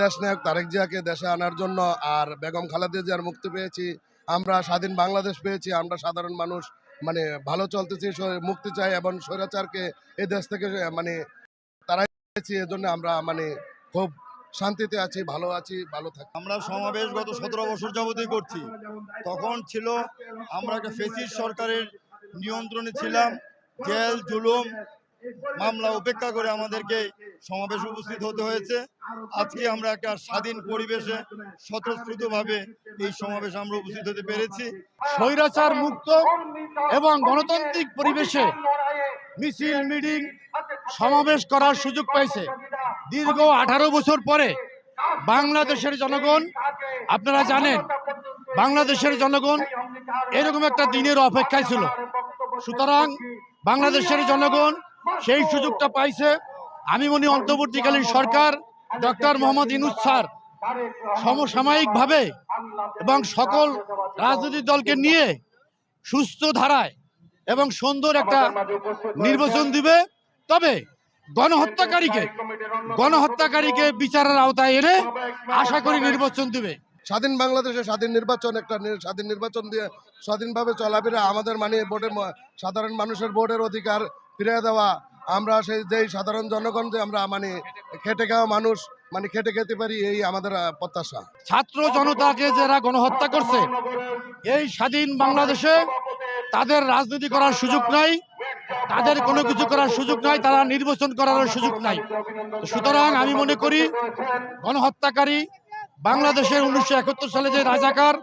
দেশ নায়ক তারেক জিয়াকে দেশে আনার জন্য আর বেগম খালেদা জিয়ার মুক্তি পেয়েছি। আমরা স্বাধীন বাংলাদেশ পেয়েছি, আমরা সাধারণ মানুষ মানে ভালো চলতেছি মুক্তি চাই এবং স্বৈরাচারকে এই দেশ থেকে মানে তারাই পেয়েছি। এজন্য আমরা মানে খুব শান্তিতে আছি, ভালো আছি, ভালো থাকি আমরা সমাবেশ গত সতেরো বছর যাবতই করছি। তখন ছিল, আমরা একটা সরকারের নিয়ন্ত্রণে ছিলাম, জেল, জুলুম মামলা উপেক্ষা করে আমাদেরকে সমাবেশে উপস্থিত হতে হয়েছে। আজকে আমরা একটা স্বাধীন পরিবেশে স্বতঃস্ফূর্তভাবে এই সমাবেশে আমরা উপস্থিত হতে পেরেছি। স্বৈরাচার মুক্ত এবং গণতান্ত্রিক পরিবেশে মিছিল, মিটিং সমাবেশ করার সুযোগ পাইছে। দীর্ঘ আঠারো বছর পরে বাংলাদেশের জনগণ, আপনারা জানেন, বাংলাদেশের জনগণ এরকম একটা দিনের অপেক্ষায় ছিল। সুতরাং বাংলাদেশের জনগণ সেই সুযোগটা পাইছে। আমি মনে অন্তর্বর্তীকালীন সরকার, ডক্টর মোহাম্মদ ইনুস স্যার, সমসাময়িকভাবে এবং সকল রাজনৈতিক দলকে নিয়ে সুস্থ ধারায় এবং সুন্দর একটা নির্বাচন দিবে। তবে গণহত্যাকারীকে গণহত্যাকারীকে বিচারের আওতায় এনে আশা করি নির্বাচন দিবে। স্বাধীন বাংলাদেশে স্বাধীন নির্বাচন, একটা স্বাধীন নির্বাচন দিয়ে স্বাধীনভাবে চলাফেরা আমাদের মানে ভোটের সাধারণ মানুষের ভোটের অধিকার ফিরে দেওয়া। আমরা সেই যেই সাধারণ জনগণ যে আমরা মানে খেটে খাওয়া মানুষ মানে খেটে খেতে পারি এই আমাদের প্রত্যাশা। ছাত্র জনতাকে যারা গণহত্যা করছে, এই স্বাধীন বাংলাদেশে তাদের রাজনীতি করার সুযোগ নাই, তাদের কোনো কিছু করার সুযোগ নাই, তারা নির্বাচন করার সুযোগ নাই। সুতরাং আমি মনে করি, গণহত্যাকারী বাংলাদেশের উনিশশো একাত্তর সালে যে রাজাকার,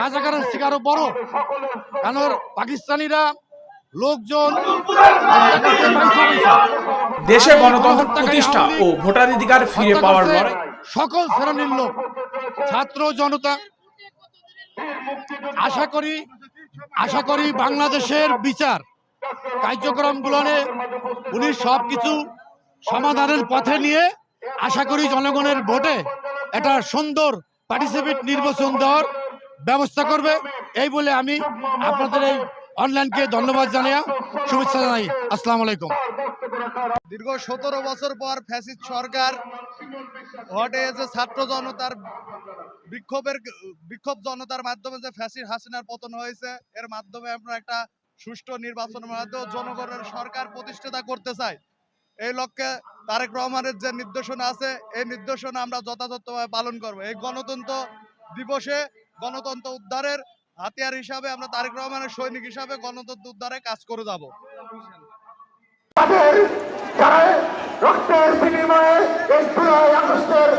রাজাকারের শিকারও বড়। কারণ পাকিস্তানিরা লোকজন। দেশে গণতন্ত্র প্রতিষ্ঠা ও ভোটাধিকার ফিরে পাওয়ার লড়াই সকল শ্রেণির লোক ছাত্র জনতা আশা করি আশা করি বাংলাদেশের বিচার কার্যক্রম কার্যক্রমগুলো উনি সবকিছু সমাধানের পথে নিয়ে আশা করি জনগণের ভোটে এটা সুন্দর পার্টিসিপেট নির্বাচন দেওয়ার ব্যবস্থা করবে এই বলে আমি আপনাদের এই অনলাইনকে ধন্যবাদ জানিয়ে শুভেচ্ছা জানাই। আসসালামু আলাইকুম। দীর্ঘ সতেরো বছর পর ফ্যাসিস্ট সরকার ঘটে যে ছাত্র জনতার বিক্ষোভের বিক্ষোভ জনতার মাধ্যমে যে ফ্যাসিস্ট হাসিনার পতন হয়েছে এর মাধ্যমে আমরা একটা সুষ্ঠু নির্বাচনের মাধ্যমে জনগণের সরকার প্রতিষ্ঠাতা করতে চাই। এই লক্ষ্যে তারেক রহমানের যে নির্দেশনা আছে এই নির্দেশনা আমরা যথাযথভাবে পালন করব। এই গণতন্ত্র দিবসে গণতন্ত্র উদ্ধারের হাতিয়ার হিসাবে আমরা তারেক রহমানের সৈনিক হিসাবে গণতন্ত্র উদ্ধারে কাজ করে যাব। তাদের যারা রক্তের বিনিময়ে এই জুলাই আগস্টের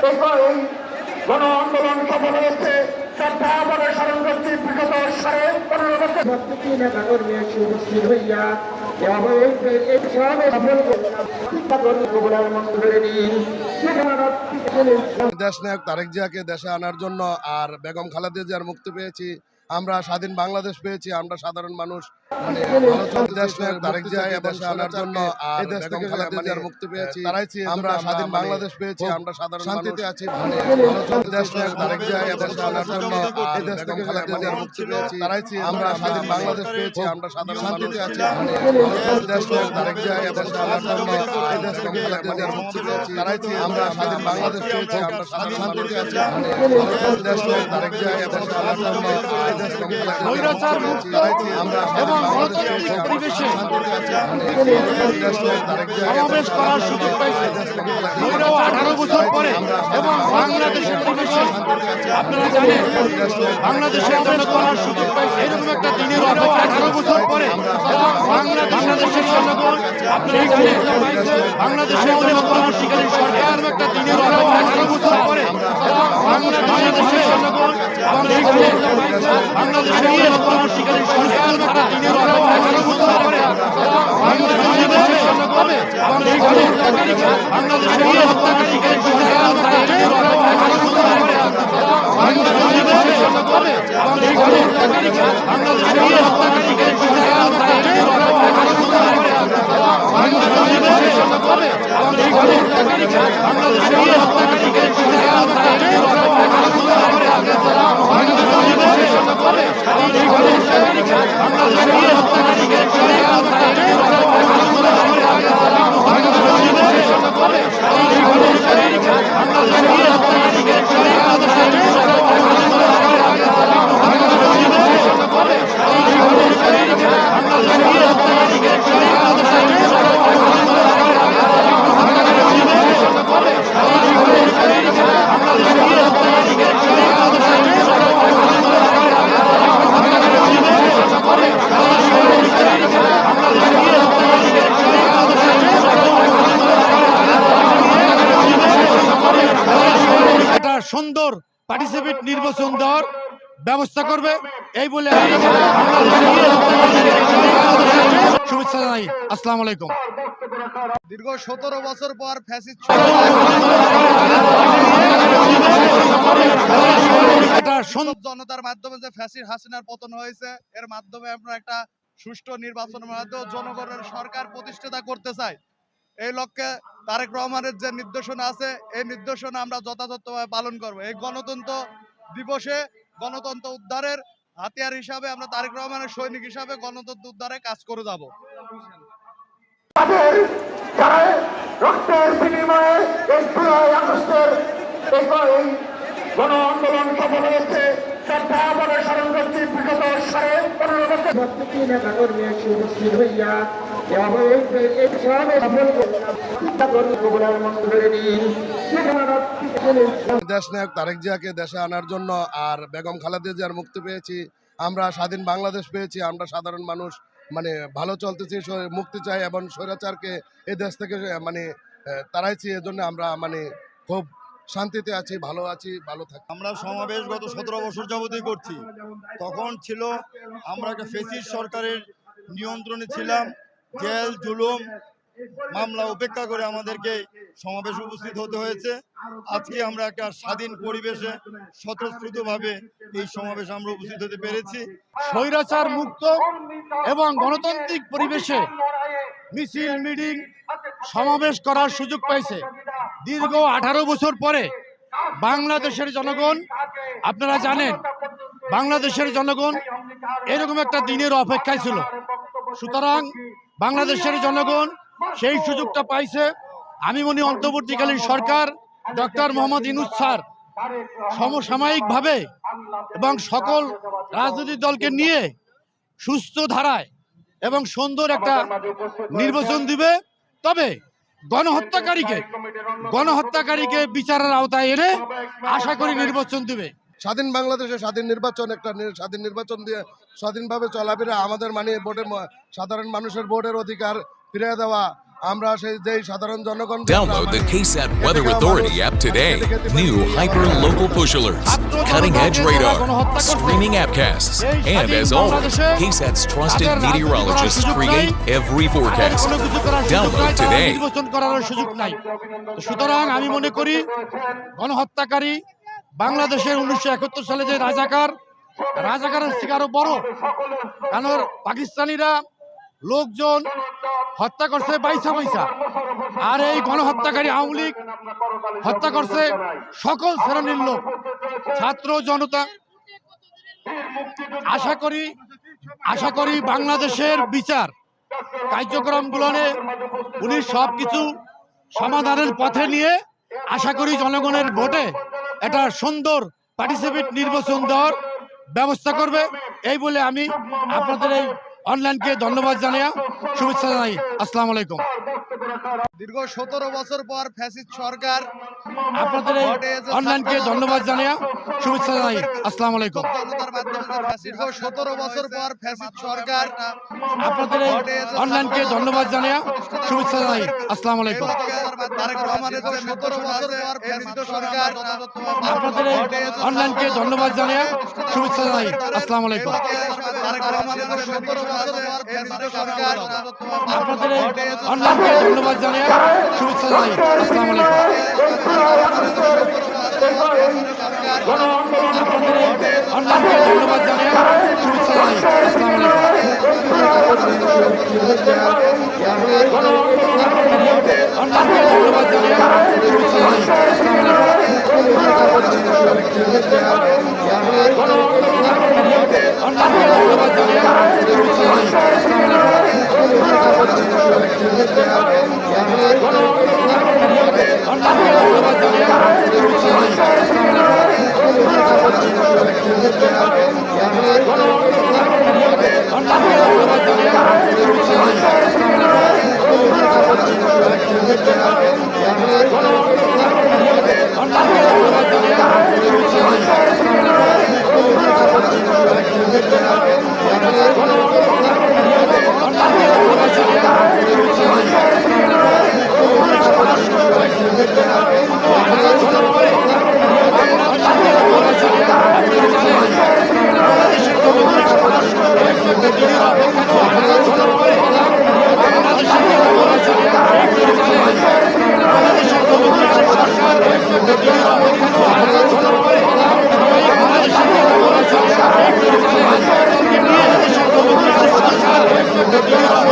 এই এই গণ আন্দোলন সফল হয়েছে শ্রদ্ধা স্মরণ করছি বিগত সাড়ে পনেরো বছর প্রত্যেকটি নেতা কর্মী এসে উপস্থিত হইয়া দেশ নায়ক তারেক জিয়াকে দেশে আনার জন্য আর বেগম খালেদা জিয়ার মুক্তি পেয়েছি। আমরা স্বাধীন বাংলাদেশ পেয়েছি, আমরা সাধারণ মানুষ মানে তারেক আনার জন্য আর মুক্তি পেয়েছি আমরা স্বাধীন বাংলাদেশ পেয়েছি আমরা সাধারণ শান্তিতে আছি মানে তারেক আনার জন্য আর মুক্তি পেয়েছি আমরা স্বাধীন বাংলাদেশ পেয়েছি আমরা সাধারণ শান্তিতে আছি মানে তারেক আনার জন্য মুক্তি পেয়েছি আমরা স্বাধীন বাংলাদেশ পেয়েছি আমরা সাধারণ শান্তিতে আছি মানে তারেক আনার জন্য মুক্তি পেয়েছি আমরা সমাবেশ করার সুযোগ পাইছে। আঠারো বছর পরে এবং বাংলাদেশের পরিবেশে আপনারা জানেন বাংলাদেশের জন্য করার সুযোগ পাইছে। এরকম একটা দিনের অপেক্ষা আঠারো বছর পরে এবং বাংলা বাংলাদেশের জনগণ আপনারা জানেন বাংলাদেশের জন্য করার শিকারী সরকার একটা দিনের অপেক্ষা আঠারো বছর পরে এবং বাংলা বাংলাদেশের জনগণ আপনারা জানেন বাংলাদেশের জন্য করার শিকারী সরকার একটা দিনের অপেক্ষা আঠারো বছর পরে এবং বাংলাদেশের জনগণ আপনারা জানেন বাংলাদেশের জন্য করার শিকারী সরকার একটা দিনের অপেক্ষা আঠারো বছর পরে এবং বাংলা বাংলাদেশের জনগণ আপনারা জানেন বাংলাদেশের জন্য করার শিকারী সরকার একটা দিনের অপেক্ষা আঠারো বছর পরে এবং বাংলা বাংলাদেশের জনগণ আপনারা জানেন বাংলাদেশের জন্য করার শিকারী সরকার একটা দিনের অপেক্ষা আঠারো বছর পরে এবং বাংলা বাংলাদেশের জনগণ আপনারা জানেন বাংলাদেশের জন্য করার শিকারী সরকার একটা দিনের অপেক্ষা আঠারো বছর পরে এবং বাংলা বাংলাদেশের জনগণ আপনারা জানেন বাংলাদেশের জন্য করার শিকারী সরকার একটা দিনের অপেক্ষা আঠারো বছর পরে এবং বাংলা বাংলাদেশের সুন্দর পার্টিসিপেট নির্বাচন দেওয়ার ব্যবস্থা করবে এই বলে আমি শুভেচ্ছা জানাই আলাইকুম। দীর্ঘ সতেরো বছর পর জনতার মাধ্যমে যে ফ্যাসিড হাসিনার পতন হয়েছে, এর মাধ্যমে আমরা একটা সুষ্ঠু নির্বাচনের মাধ্যমে জনগণের সরকার প্রতিষ্ঠাতা করতে চাই। এই লক্ষ্যে তারেক রহমানের যে নির্দেশনা আছে, এই নির্দেশনা আমরা যথাযথভাবে পালন করব। এই গণতন্ত্র দিবসে গণতন্ত্র উদ্ধারের হাতিয়ার হিসাবে আমরা তারেক রহমানের সৈনিক হিসাবে গণতন্ত্র উদ্ধারে কাজ করে যাব। যারা রক্তের বিনিময়ে এই জুলাই আগস্টের এই এই গণ আন্দোলন সফল হয়েছে। শ্রদ্ধা স্মরণ করছি বিগত সাড়ে পনেরো বছর। প্রত্যেকটি নেতা কর্মী এসে উপস্থিত হইয়া এবং এই- এই সবে সফল কবুলার মন্ত্র করে নিন দেশ নায়ক তারেক জিয়াকে দেশে আনার জন্য আর বেগম খালেদা জিয়ার মুক্তি পেয়েছি। আমরা স্বাধীন বাংলাদেশ পেয়েছি আমরা সাধারণ মানুষ। মানে ভালো চলতেছে মুক্তি চাই এবং স্বৈরাচারকে এ দেশ থেকে মানে তারাইছি এজন্য আমরা মানে খুব শান্তিতে আছি, ভালো আছি, ভালো থাকি, আমরা সমাবেশ গত সতেরো বছর যাবতই করছি। তখন ছিল, আমরা ফেসিস সরকারের নিয়ন্ত্রণে ছিলাম, জেল, জুলুম মামলা উপেক্ষা করে আমাদেরকে সমাবেশ উপস্থিত হতে হয়েছে। আজকে আমরা একটা স্বাধীন পরিবেশে স্বতঃস্ফূর্তভাবে এই সমাবেশে আমরা উপস্থিত হতে পেরেছি। স্বৈরাচার মুক্ত এবং গণতান্ত্রিক পরিবেশে মিছিল, মিটিং সমাবেশ করার সুযোগ পাইছে। দীর্ঘ আঠারো বছর পরে বাংলাদেশের জনগণ, আপনারা জানেন, বাংলাদেশের জনগণ এরকম একটা দিনের অপেক্ষায় ছিল। সুতরাং বাংলাদেশের জনগণ সেই সুযোগটা পাইছে। আমি মনে অন্তর্বর্তীকালীন সরকার, ডক্টর মোহাম্মদ ইনুস স্যার, সমসাময়িকভাবে এবং সকল রাজনৈতিক দলকে নিয়ে সুস্থ ধারায় এবং সুন্দর একটা নির্বাচন দিবে। তবে গণহত্যাকারীকে গণহত্যাকারীকে বিচারের আওতায় এনে আশা করি নির্বাচন দিবে। স্বাধীন বাংলাদেশে স্বাধীন নির্বাচন, একটা স্বাধীন নির্বাচন দিয়ে স্বাধীনভাবে চলাফেরা আমাদের মানে ভোটের সাধারণ মানুষের ভোটের অধিকার ফিরে দেওয়া আমরা সেই যেই সাধারণ জনগণ Download the KSAT Weather Authority app today. New hyper local push alerts, cutting edge radar, streaming appcasts, and as always, KSAT's trusted meteorologists create every forecast. Download today. নির্বাচন করার সুযোগ নাই সুতরাং আমি মনে করি গণহত্যাকারী বাংলাদেশের উনিশশো একাত্তর সালে যে রাজাকার রাজাকারের থেকে আরও বড় কারণ পাকিস্তানিরা লোকজন হত্যা করছে, বাইসা বাইসা। আর এই গণহত্যাকারী আওয়ামী লীগ হত্যা করছে সকল শ্রেণির লোক, ছাত্র জনতা। আশা করি আশা করি বাংলাদেশের বিচার কার্যক্রমগুলো উনি সবকিছু সমাধানের পথে নিয়ে আশা করি জনগণের ভোটে এটা সুন্দর পার্টিসিপেট নির্বাচন দেওয়ার ব্যবস্থা করবে। এই বলে আমি আপনাদের এই অনলাইনকে ধন্যবাদ জানিয়া শুভেচ্ছা জানাই। আসসালামু আলাইকুম। দীর্ঘ সতেরো বছর পর ফ্যাসিড সরকার আপনাদের অনলাইনকে ধন্যবাদ জানিয়া শুভেচ্ছা জানাই। আসসালামু আলাইকুম। দীর্ঘ সতেরো বছর পর ফ্যাসিড সরকার আপনাদের অনলাইনকে ধন্যবাদ জানিয়া শুভেচ্ছা জানাই। আসসালামু আলাইকুম। আপনাদের অনলাইনকে ধন্যবাদ জানিয়া শুভেচ্ছা জানাই। আসসালামু আলাইকুম। আপনাদের অনলাইনকে ধন্যবাদ জানিয়ে শুভেচ্ছা জানাই। আসসালামু আলাইকুম। আপনাদের অনলাইনকে ধন্যবাদ জানিয়ে শুভেচ্ছা জানাই। আসসালামু আলাইকুম।